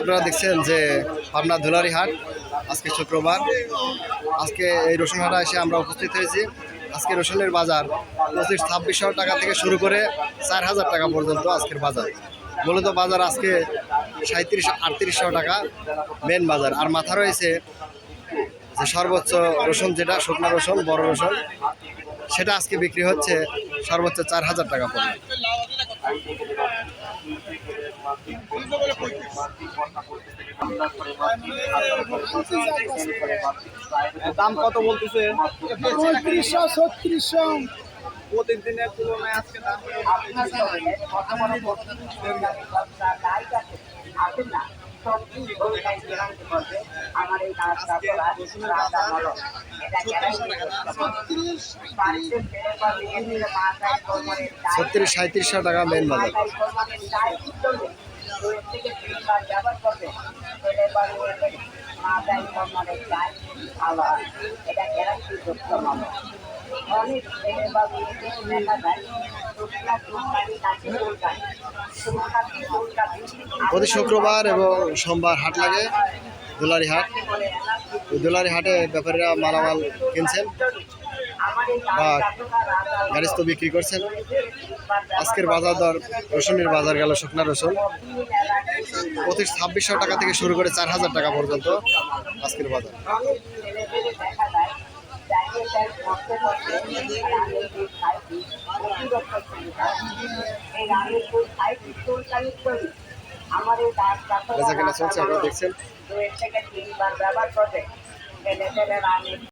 আপনারা দেখছেন যে পাবনা ধুলারি হাট, আজকে শুক্রবার। আজকে এই রসুন হাটে এসে আমরা উপস্থিত হয়েছি। আজকে রসুনের বাজার পঁচিশ ছাব্বিশশো টাকা থেকে শুরু করে চার হাজার টাকা পর্যন্ত আজকের বাজার। মূলত বাজার আজকে সাঁত্রিশ আটত্রিশশো টাকা মেন বাজার। আর মাথা রয়েছে যে সর্বোচ্চ রসুন যেটা শুকনো রসুন বড় রসুন সেটা আজকে বিক্রি হচ্ছে সর্বোচ্চ চার হাজার টাকা পড়বে দাম কত বলতেছে? ছত্রিশশো। প্রতিদিনের তুলনায় আজকে দাম আমার এই এটা ছত্রিশ সাঁত্রিশশো টাকা মেন বাজার। এটা গ্যারান্টি যুক্ত মামলা প্রতি শুক্রবার এবং সোমবার হাট লাগে, দুলারি হাট। দুলারি হাটে ব্যাপারীরা মালামাল কিনছেন বা গাড়িস্ত বিক্রি করছেন। আজকের বাজার দর, রসুনের বাজার গেল শুকনা রসুন। প্রতি ছাব্বিশশো টাকা থেকে শুরু করে চার হাজার টাকা পর্যন্ত আজকের বাজার। কেনা চলছে আপনারা দেখছেন